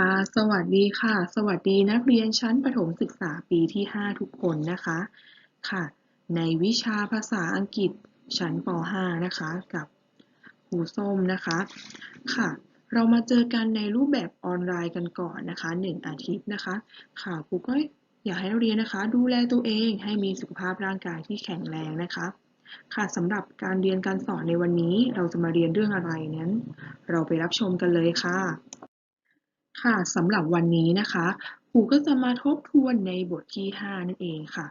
ค่ะ สวัสดีค่ะ สวัสดีนักเรียนชั้นประถมศึกษาปีที่ 5 ทุกคนนะคะ ค่ะ ในวิชาภาษาอังกฤษชั้นป .5 นะคะ กับครูส้มนะคะ ค่ะ เรามาเจอกันในรูปแบบออนไลน์กันก่อนนะคะ 1 อาทิตย์นะคะ ค่ะ ครูก็อยากให้นักเรียนนะคะ ดูแลตัวเองให้มีสุขภาพร่างกายที่แข็งแรงนะคะ ค่ะสำหรับการเรียนการสอนในวันนี้เราจะมาเรียนเรื่องอะไรนั้น เราไปรับชมกันเลยค่ะ ค่ะสำหรับวันนี้นะคะครูก็จะมาทบทวนในบทที่ 5 นั่นเองค่ะ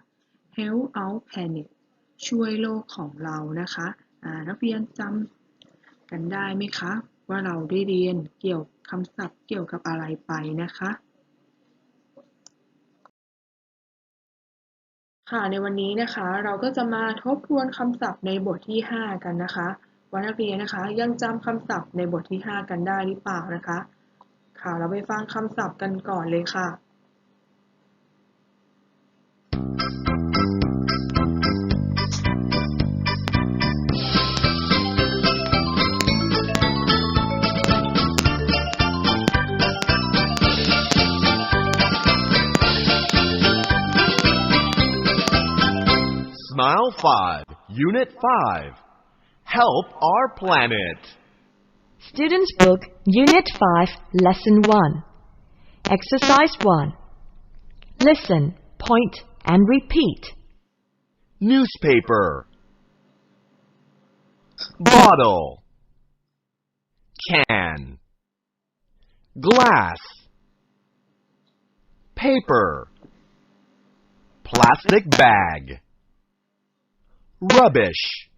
Help Out Planet ช่วยโลกของเรานะคะนักเรียนจำกันได้ไหมคะ ว่าเราได้เรียนเกี่ยวคำศัพท์เกี่ยวกับอะไรไปนะคะ ค่ะในวันนี้นะคะเราก็จะมาทบทวนคำศัพท์ในบทที่ 5 กันนะคะว่านักเรียนนะคะยังจำคำศัพท์ในบทที่ 5 กันได้หรือเปล่านะคะ ค่ะ เราไปฟังคำศัพท์กันก่อนเลยค่ะ Smile 5, Unit 5. Help our planet. Students' Book, Unit 5, Lesson 1. Exercise 1. Listen, point, and repeat. Newspaper. Bottle. Can. Glass. Paper. Plastic bag. Rubbish.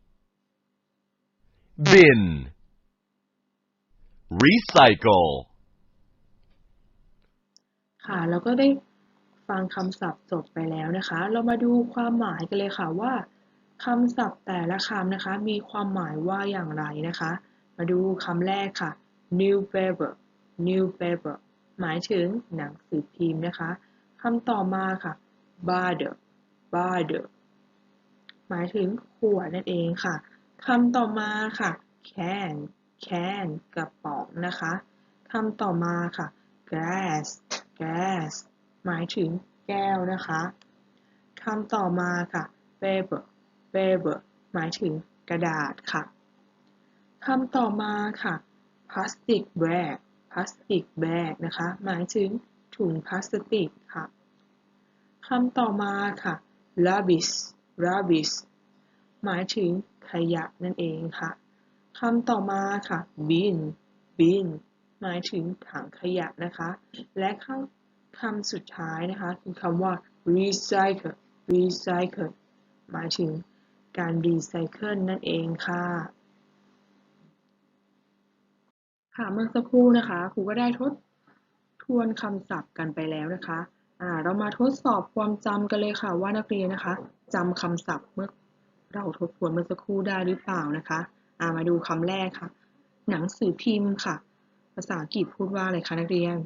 Bin. Recycle. ค่ะแล้วก็ได้ฟังคำศัพท์จบไปแล้วนะคะ เรามาดูความหมายกันเลยค่ะว่าคำศัพท์แต่ละคำนะคะ มีความหมายว่าอย่างไรนะคะ มาดูคำแรกค่ะ new paper new paper หมายถึงหนังสือพิมพ์นะคะคำต่อมาค่ะ bottle bottle หมายถึงขวดนั่นเองค่ะคำต่อมาค่ะ can can กระป๋องนะคะคำต่อมาค่ะ glass glass หมายถึงแก้วนะคะคำต่อมาค่ะ paper paper หมายถึงกระดาษค่ะคำต่อมาค่ะ plastic bag plastic bag นะคะ หมายถึงถุงพลาสติกค่ะคำต่อมาค่ะ rubbish rubbish หมายถึงขยะนั่นเองค่ะ คำต่อมาค่ะ bin bin หมายถึงถังขยะนะคะ และคำคำสุดท้ายนะคะคือคำว่า recycle recycle หมายถึงการรีไซเคิลนั่นเองค่ะ ค่ะเมื่อสักครู่นะคะครูก็ได้ทดทวนคำศัพท์กันไปแล้วนะคะอ่าเรามาทดสอบความจำกันเลยค่ะว่านักเรียนนะคะจำคำศัพท์เมื่อเราทบทวนเมื่อสักครู่ได้หรือเปล่านะคะามาดูคำแรกค่ะ หนังสือพิมพ์ค่ะ ภาษาอังกฤษพูดว่าอะไรคะนักเรียน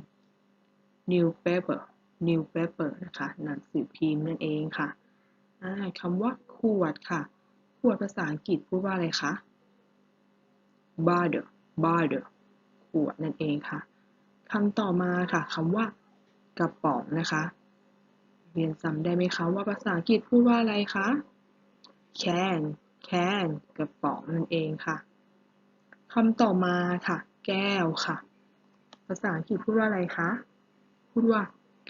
newspaper newspaper นะคะ หนังสือพิมพ์นั่นเองค่ะอ่าคำว่าขวดค่ะ ขวดภาษาอังกฤษพูดว่าอะไรคะ bottle bottle ขวดนั่นเองค่ะคำต่อมาค่ะคำว่ากระป๋องนะคะ เรียนจำได้ไหมคะว่าภาษาอังกฤษพูดว่าอะไรคะ can can กระป๋องนั่นเองค่ะคำต่อมาค่ะ แก้วค่ะ ภาษาอังกฤษพูดว่าอะไรคะ พูดว่า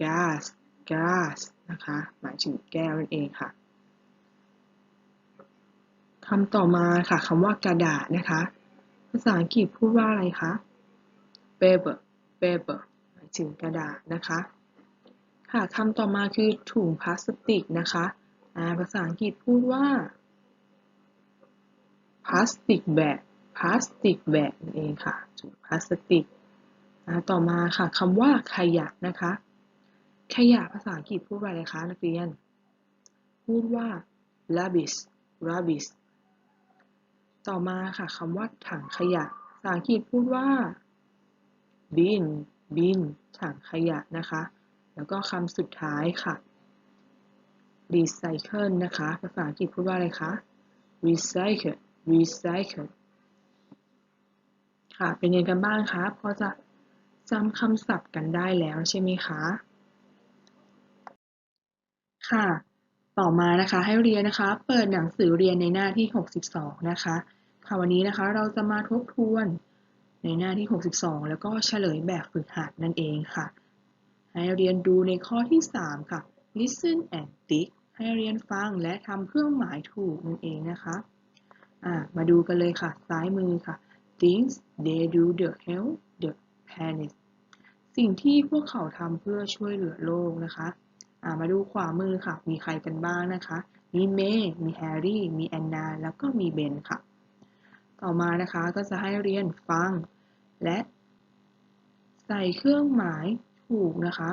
gas gas นะคะ หมายถึงแก้วนั่นเองค่ะคำต่อมาค่ะคำว่ากระดาษนะคะ ภาษาอังกฤษพูดว่าอะไรคะ paper paper หมายถึงกระดาษนะคะ ค่ะคำต่อมาคือถุงพลาสติกนะคะภาษาอังกฤษพูดว่า plastic bag plastic bag นั่นเองค่ะถุงพลาสติกอ่าต่อมาค่ะคำว่าขยะนะคะ ขยะภาษาอังกฤษพูดว่าอะไรคะนักเรียน พูดว่า rubbish rubbish ต่อมาค่ะคำว่าถังขยะภาษาอังกฤษพูดว่า bin bin ถังขยะนะคะ แล้วก็คำสุดท้ายค่ะ recycle นะคะ ภาษาอังกฤษพูดว่าอะไรคะ recycle recycle ค่ะ เป็นยังไงกันบ้างคะ พอจะจำคำศัพท์กันได้แล้วใช่ไหมคะ ค่ะ ต่อมานะคะให้เรียนนะคะ เปิดหนังสือเรียนในหน้าที่ 62 นะคะ ค่ะวันนี้นะคะเราจะมาทบทวนในหน้าที่ 62 แล้วก็เฉลยแบบฝึกหัดนั่นเองค่ะ ให้เรียนดูในข้อที่ 3 ค่ะ listen and tick ให้เรียนฟังและทำเครื่องหมายถูกนั่นเองนะคะ อ่ามาดูกันเลยค่ะ ซ้ายมือค่ะ things they do to help the planet สิ่งที่พวกเขาทำเพื่อช่วยเหลือโลกนะคะอ่ามาดูขวามือค่ะ มีใครกันบ้างนะคะ มีเมย์มีแฮร์รี่ มีแอนนา แล้วก็มีเบนค่ะ ต่อมานะคะก็จะให้เรียนฟัง และใส่เครื่องหมายถูกนะคะ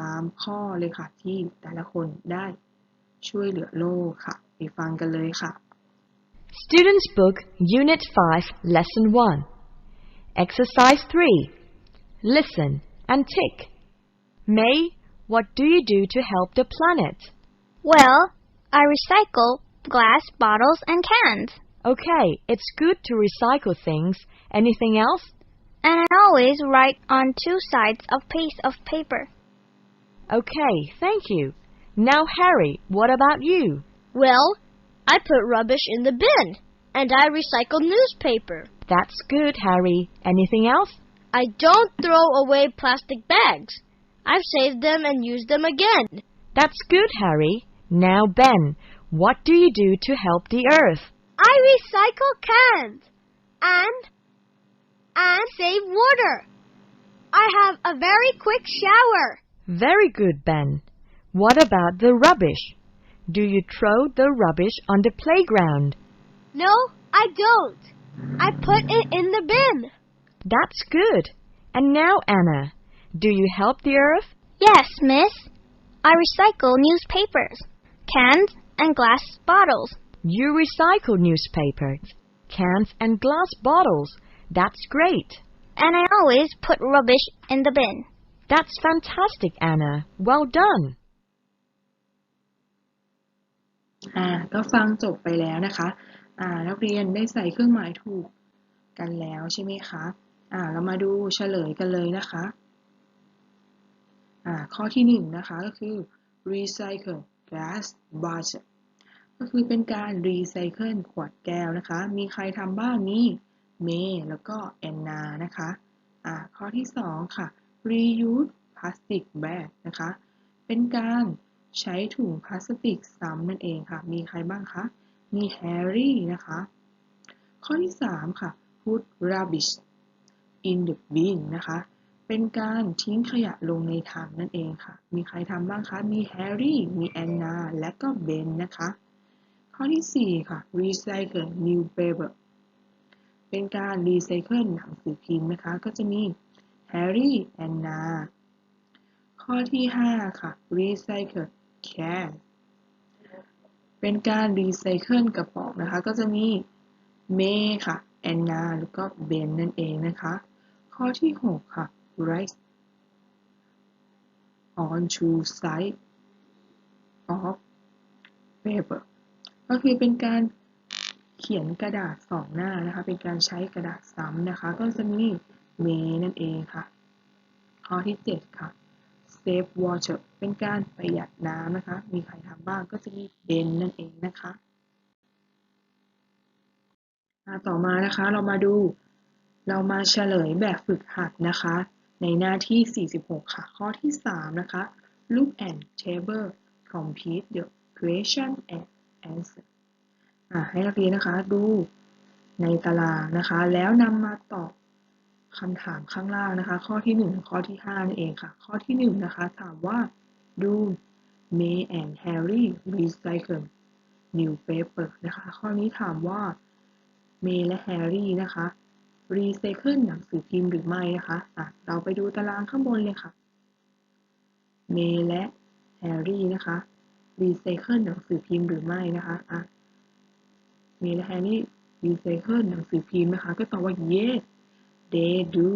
ตามข้อเลยค่ะที่แต่ละคนได้ช่วยเหลือโลกค่ะ ไปฟังกันเลยค่ะ Students' Book, Unit 5, Lesson 1. Exercise 3. Listen and tick. May, what do you do to help the planet? Well, I recycle glass bottles and cans. Okay, it's good to recycle things. Anything else? And I always write on two sides of piece of paper. Okay, thank you. Now, Harry, what about you? Well, I put rubbish in the bin and I recycle newspaper. That's good, Harry. Anything else? I don't throw away plastic bags. I've saved them and used them again. That's good, Harry. Now, Ben, what do you do to help the earth? I recycle cans and and save water. I have a very quick shower. Very good, Ben. What about the rubbish? Do you throw the rubbish on the playground? No, I don't. I put it in the bin. That's good. And now, Anna, do you help the earth? Yes, miss. I recycle newspapers, cans, and glass bottles. You recycle newspapers, cans, and glass bottles. That's great. And I always put rubbish in the bin. That's fantastic, Anna. Well done. อ่าก็ฟังจบไปแล้วนะคะอ่านักเรียนได้ใส่เครื่องหมายถูกกันแล้วใช่ไหมคะอ่าเรามาดูเฉลยกันเลยนะคะอ่าข้อที่หนึ่งนะคะก็คือ recycle glass bottle ก็คือเป็นการรีไซเคิลขวดแก้วนะคะ มีใครทำบ้างมีเมย์แล้วก็แอนนานะคะอ่าข้อที่สองค่ะ reuse plastic bag นะคะ เป็นการ ใช้ถุงพลาสติกซ้ำนั่นเองค่ะ มีใครบ้างคะ มีแฮร์รี่นะคะ ข้อที่ 3 ค่ะ put rubbish in the bin นะคะ เป็นการทิ้งขยะลงในถังนั่นเองค่ะ มีใครทำบ้างคะ มีแฮร์รี่ มีแอนนา และก็เบนนะคะ ข้อที่ 4 ค่ะ recycle newspaper เป็นการรีไซเคิลหนังสือพิมพ์นะคะ ก็จะมีแฮร์รี่แอนนา ข้อที่ 5 ค่ะ recycle can เป็นการรีไซเคิลกระป๋องนะคะ ก็จะมีเมย์ค่ะแอนนาแล้วก็เบนนั่นเองนะคะ ข้อที่ 6 ค่ะ write on two sides of paper ก็คือเป็นการเขียนกระดาษสองหน้านะคะ เป็นการใช้กระดาษซ้ำนะคะ ก็จะมีเมย์นั่นเองค่ะ ข้อที่ 7 ค่ะ save water เป็นการประหยัดน้ำนะคะ มีใครทำบ้างก็จะมีเบนนั่นเองนะคะต่อมานะคะเรามาดู เรามาเฉลยแบบฝึกหัดนะคะ ในหน้าที่ 46 ค่ะ ข้อที่ 3 นะคะ look and table complete the question and answer ให้นักเรียนนะคะดูในตารางนะคะ แล้วนำมาตอบ คำถามข้างล่างนะคะ ข้อที่ 1 ข้อที่5นั่นเองค่ะ ข้อที่ 1 นะคะ ถามว่า do May and Harry recycle new paper นะคะ ข้อนี้ถามว่าเมย์และแฮร์รี่นะคะรีไซเคิลหนังสือพิมพ์หรือไม่นะคะอะเราไปดูตารางข้างบนเลยค่ะเมย์และแฮร์รี่นะคะรีไซเคิลหนังสือพิมพ์หรือไม่นะคะอะเมย์และแฮร์รี่รีไซเคิลหนังสือพิมพ์นะคะ ก็ตอบว่า yes they do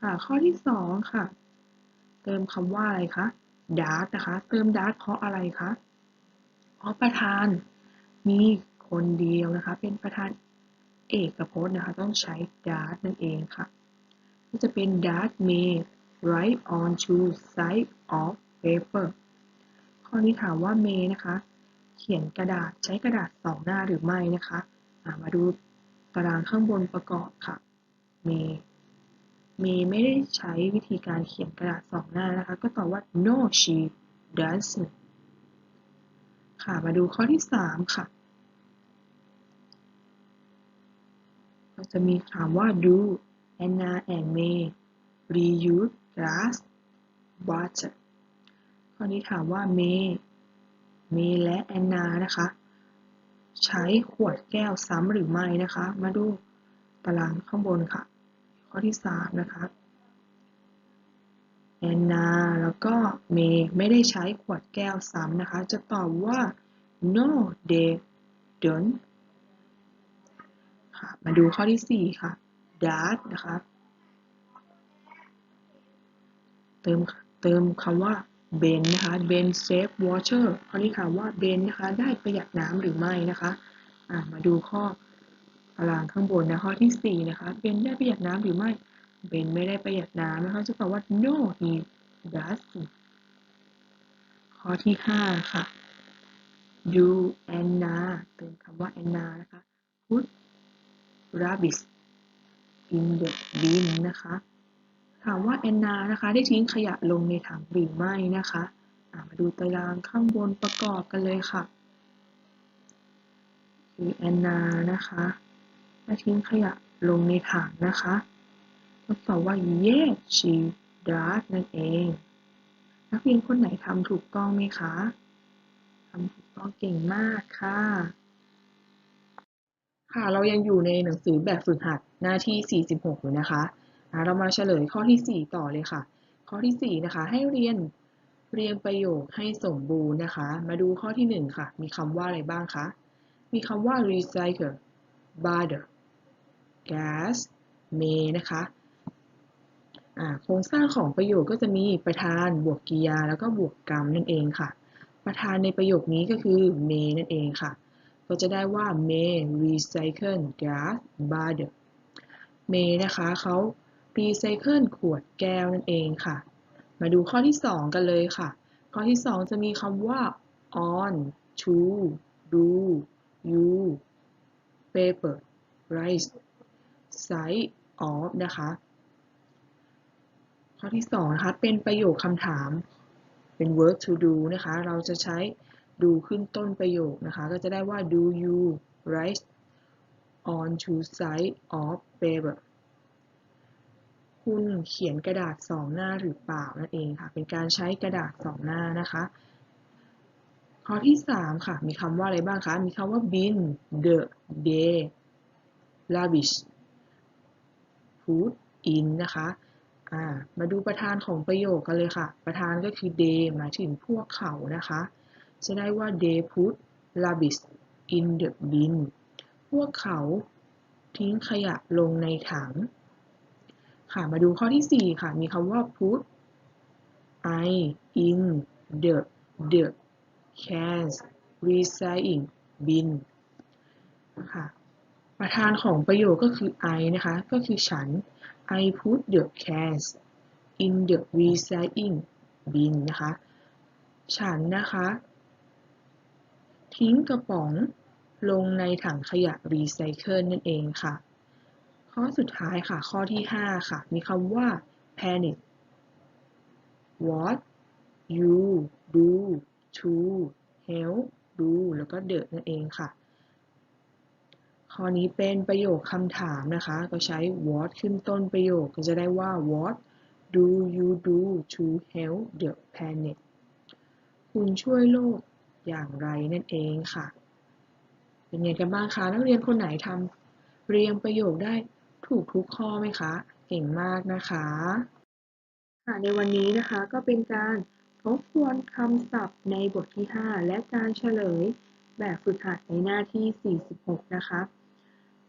ค่ะ ข้อที่สองค่ะ เติมคำว่าอะไรคะ dart นะคะ เติม dart เพราะอะไรคะ เพราะประธาน มีคนเดียวนะคะ เป็นประธานเอกพจน์นะคะ ต้องใช้ dart นั่นเองค่ะก็จะเป็น that may write on two side of paper ข้อนี้ถามว่า may นะคะ เขียนกระดาษใช้กระดาษสองหน้าหรือไม่นะคะ มาดูตารางข้างบนประกอบค่ะ may may ไม่ได้ใช้วิธีการเขียนกระดาษสองหน้านะคะ ก็ตอบว่า no she doesn't ค่ะ มาดูข้อที่สามค่ะ ก็จะมีถามว่า do Anna and May reuse glass water ข้อนี้ถามว่า May May และ Anna นะคะ ใช้ขวดแก้วซ้ำหรือไม่นะคะ มาดูตารางข้างบนค่ะ ข้อที่สามนะคะแอนนาแล้วก็เมย์ไม่ได้ใช้ขวดแก้วซ้ำนะคะ จะตอบว่า no they don't ค่ะมาดูข้อที่สี่ค่ะ that นะคะเติมเติมคำว่า Ben นะคะ Ben save water ข้อนี้ค่ะว่า Ben นะคะ ได้ประหยัดน้ำหรือไม่นะคะะมาดูข้อ ตารางข้างบนนะข้อที่สี่นะคะ Ben ได้ประหยัดน้ำหรือไม่ Ben ไม่ได้ประหยัดน้ำนะคะจะตอบว่า no he doesn't ข้อที่ห้าค่ะ you Anna เติมคำว่า Anna นะคะ put rubbish in the bin นะคะ ถามว่าแอนนานะคะ ได้ทิ้งขยะลงในถังหรือไม่นะคะะมาดูตารางข้างบนประกอบกันเลยค่ะคือแอนนานะคะ ได้ทิ้งขยะลงในถังนะคะก็ตอบว่า yes she does นั่นเอง นักเรียนคนไหนทำถูกต้องไหมคะทำถูกต้องเก่งมากค่ะ ค่ะเรายังอยู่ในหนังสือแบบฝึกหัดหน้าที่ 46 อยู่นะคะะเรามาเฉลยข้อที่ 4 ต่อเลยค่ะ ข้อที่ 4 นะคะ ให้เรียนเรียงประโยคให้สมบูรณ์นะคะ มาดูข้อที่ 1 ค่ะ มีคำว่าอะไรบ้างคะ มีคำว่า recycle butter gas may นะคะโครงสร้างของประโยคก็จะมีประธานบวกกริยา แล้วก็บวกกรรมนั่นเองค่ะ ประธานในประโยคนี้ก็คือ may นั่นเองค่ะ ก็จะได้ว่า may recycle gas butter may นะคะเขารีไซเคิลขวดแก้วนั่นเองค่ะ มาดูข้อที่ 2 กันเลยค่ะ ข้อที่ 2 จะมีคำว่า on to do you paper rice side of นะคะ ข้อที่2นะคะ เป็นประโยคคำถาม เป็น verb to do นะคะ เราจะใช้ดูขึ้นต้นประโยคนะคะ ก็จะได้ว่า do you write on to side of paper คุณเขียนกระดาษสองหน้าหรือเปล่านั่นเองค่ะ เป็นการใช้กระดาษสองหน้านะคะ ข้อที่สามค่ะ มีคำว่าอะไรบ้างคะ มีคำว่า bin the day rubbish put in นะคะอ่ามาดูประธานของประโยคกันเลยค่ะ ประธานก็คือ they หมายถึงพวกเขานะคะ จะได้ว่า they put rubbish in the bin พวกเขาทิ้งขยะลงในถัง ค่ะ มาดูข้อที่ 4 ค่ะ มีคำว่า put I in the the cans recycling bin ค่ะ ประธานของประโยคก็คือ I นะคะ ก็คือฉัน I put the cans in the recycling bin นะคะ ฉันนะคะ ทิ้งกระป๋องลงในถังขยะรีไซเคิลนั่นเองค่ะ ข้อสุดท้ายค่ะ ข้อที่ 5 ค่ะ มีคำว่า panic what you do to help do แล้วก็ the นั่นเองค่ะ ข้อนี้เป็นประโยคคำถามนะคะ ก็ใช้ what ขึ้นต้นประโยคก็จะได้ว่า what do you do to help the planet คุณช่วยโลกอย่างไรนั่นเองค่ะ เป็นไงกันบ้างคะ นักเรียนคนไหนทำเรียงประโยคได้ถูกทุกข้อไหมคะ เก่งมากนะคะค่ะในวันนี้นะคะก็เป็นการทบทวนคำศัพท์ในบทที่ 5 และการเฉลยแบบฝึกหัดในหน้าที่ 46 นะคะ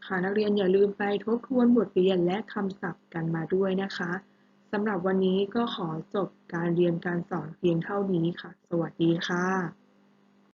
ค่ะนักเรียนอย่าลืมไปทบทวนบทเรียนและคำศัพท์กันมาด้วยนะคะสำหรับวันนี้ก็ขอจบการเรียนการสอนเพียงเท่านี้ค่ะ สวัสดีค่ะ